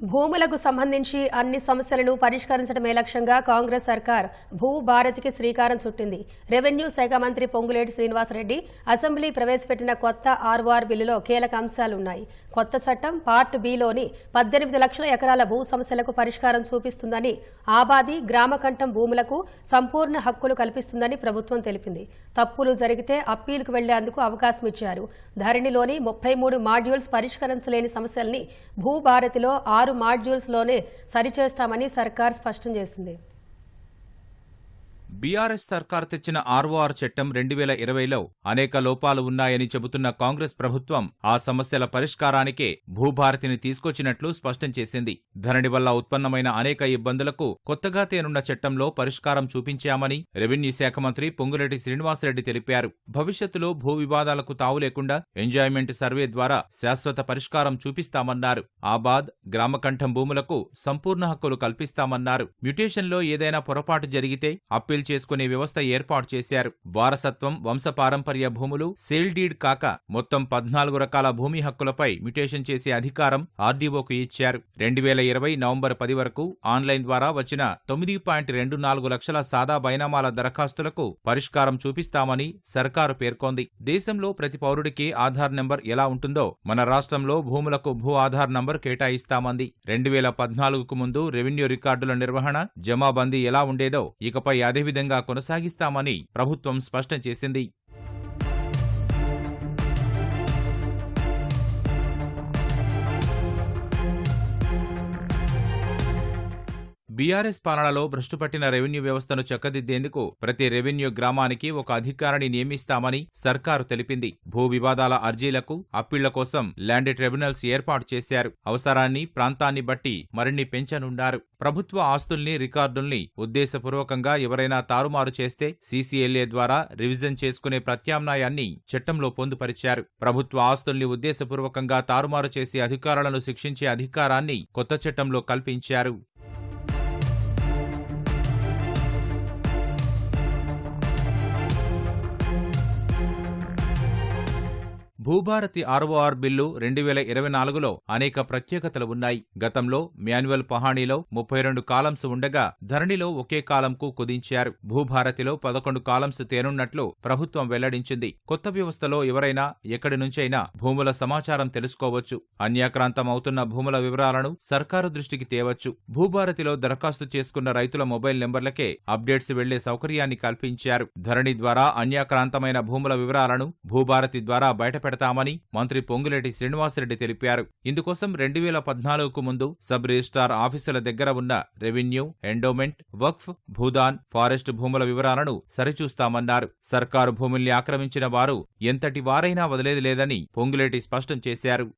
భూములకు సంబంధించి అన్ని సమస్యలను పరిష్కరించడమే లక్ష్యంగా కాంగ్రెస్ సర్కార్ భూ భారతికి శ్రీకారం చుట్టింది. రెవెన్యూ శాఖ మంత్రి పొంగులేటి శ్రీనివాసరెడ్డి అసెంబ్లీ ప్రవేశపెట్టిన కొత్త ఆర్ఓఆర్ బిల్లులో కీలక అంశాలున్నాయి. కొత్త చట్టం పార్ట్ బిలోని పద్దెనిమిది లక్షల ఎకరాల భూ సమస్యలకు పరిష్కారం చూపిస్తుందని ఆబాది గ్రామకంఠం భూములకు సంపూర్ణ హక్కులు కల్పిస్తుందని ప్రభుత్వం తెలిపింది. తప్పులు జరిగితే అప్పీలుకు వెళ్ళేందుకు అవకాశం ఇచ్చారు. ధరణిలోని ముప్పై మూడు మాడ్యూల్స్ పరిష్కరించలేని సమస్యల్ని భూభారతిలో ఆరు మాడ్యూల్స్లోనే సరిచేస్తామని సర్కార్ స్పష్టం చేసింది. బీఆర్ఎస్ సర్కార్ తెచ్చిన ఆర్ఓఆర్ చట్టం రెండు వేల ఇరవైలో అనేక లోపాలు ఉన్నాయని చెబుతున్న కాంగ్రెస్ ప్రభుత్వం ఆ సమస్యల పరిష్కారానికే భూభారతిని తీసుకొచ్చినట్లు స్పష్టం చేసింది. ధరణి వల్ల ఉత్పన్నమైన అనేక ఇబ్బందులకు కొత్తగా తేనున్న చట్టంలో పరిష్కారం చూపించామని రెవెన్యూ శాఖ మంత్రి పొంగులేటి శ్రీనివాసరెడ్డి తెలిపారు. భవిష్యత్తులో భూ వివాదాలకు తావు లేకుండా ఎంజాయ్మెంట్ సర్వే ద్వారా శాశ్వత పరిష్కారం చూపిస్తామన్నారు. ఆబాద్ గ్రామకంఠం భూములకు సంపూర్ణ హక్కులు కల్పిస్తామన్నారు. మ్యుటేషన్లో ఏదైనా పొరపాటు జరిగితే అప్పీల్ చేసుకునే వ్యవస్థ ఏర్పాటు చేశారు. వారసత్వం వంశపారంపర్య భూములు సేల్ డీడ్ కాక మొత్తం పద్నాలుగు రకాల భూమి హక్కులపై మ్యుటేషన్ చేసే అధికారం ఆర్డీఓకు ఇచ్చారు. రెండు వేల ఇరవై నవంబర్ పది వరకు ఆన్లైన్ ద్వారా వచ్చిన తొమ్మిది పాయింట్ రెండు నాలుగు లక్షల సాదా బైనామాల దరఖాస్తులకు పరిష్కారం చూపిస్తామని సర్కారు పేర్కొంది. దేశంలో ప్రతి పౌరుడికి ఆధార్ నెంబర్ ఎలా ఉంటుందో మన రాష్ట్రంలో భూములకు భూ ఆధార్ నంబర్ కేటాయిస్తామంది. రెండు వేల పద్నాలుగుకు ముందు రెవెన్యూ రికార్డుల నిర్వహణ జమాబందీ ఎలా ఉండేదో ఇకపై అదేవిధంగా విధంగా కొనసాగిస్తామని ప్రభుత్వం స్పష్టం చేసింది. బీఆర్ఎస్ పాలనలో భ్రష్టుపట్టిన రెవెన్యూ వ్యవస్థను చక్కదిద్దేందుకు ప్రతి రెవెన్యూ గ్రామానికి ఒక అధికారిని నియమిస్తామని సర్కారు తెలిపింది. భూ వివాదాల అర్జీలకు అప్పీళ్ళ కోసం ల్యాండ్ ట్రిబ్యునల్స్ ఏర్పాటు చేశారు. అవసరాన్ని ప్రాంతాన్ని బట్టి మరిన్ని పెంచనున్నారు. ప్రభుత్వ ఆస్తుల్ని రికార్డుల్ని ఉద్దేశపూర్వకంగా ఎవరైనా తారుమారు చేస్తే సీసీఎల్ఏ ద్వారా రివిజన్ చేసుకునే ప్రత్యామ్నాయాన్ని చట్టంలో పొందుపరిచారు. ప్రభుత్వ ఆస్తుల్ని ఉద్దేశపూర్వకంగా తారుమారు చేసే అధికారులను శిక్షించే అధికారాన్ని కొత్త చట్టంలో కల్పించారు. భూభారతి ఆర్ఓఆర్ బిల్లు రెండు వేల ఇరవై నాలుగులో అనేక ప్రత్యేకతలు ఉన్నాయి. గతంలో మాన్యువల్ పహాణీలో ముప్పై రెండు కాలమ్స్ ఉండగా ధరణిలో ఒకే కాలంకు కుదించారు. భూభారతిలో పదకొండు కాలమ్స్ తేనున్నట్లు ప్రభుత్వం వెల్లడించింది. కొత్త వ్యవస్థలో ఎవరైనా ఎక్కడి నుంచైనా భూముల సమాచారం తెలుసుకోవచ్చు. అన్యాక్రాంతం అవుతున్న భూముల వివరాలను సర్కారు దృష్టికి తేవచ్చు. భూభారతిలో దరఖాస్తు చేసుకున్న రైతుల మొబైల్ నెంబర్లకే అప్డేట్స్ వెళ్ళే సౌకర్యాన్ని కల్పించారు. ధరణి ద్వారా అన్యాక్రాంతమైన భూముల వివరాలను భూభారతి ద్వారా పెడతామని మంత్రి పొంగులేటి శ్రీనివాసరెడ్డి తెలిపారు. ఇందుకోసం రెండు వేల పద్నాలుగుకు ముందు సబ్ రిజిస్ట్రార్ ఆఫీసుల దగ్గర ఉన్న రెవెన్యూ ఎండోమెంట్ వక్ఫ్ భూదాన్ ఫారెస్ట్ భూముల వివరాలను సరిచూస్తామన్నారు. సర్కారు భూముల్ని ఆక్రమించిన వారు ఎంతటి వారైనా వదిలేది లేదని పొంగులేటి స్పష్టం చేశారు.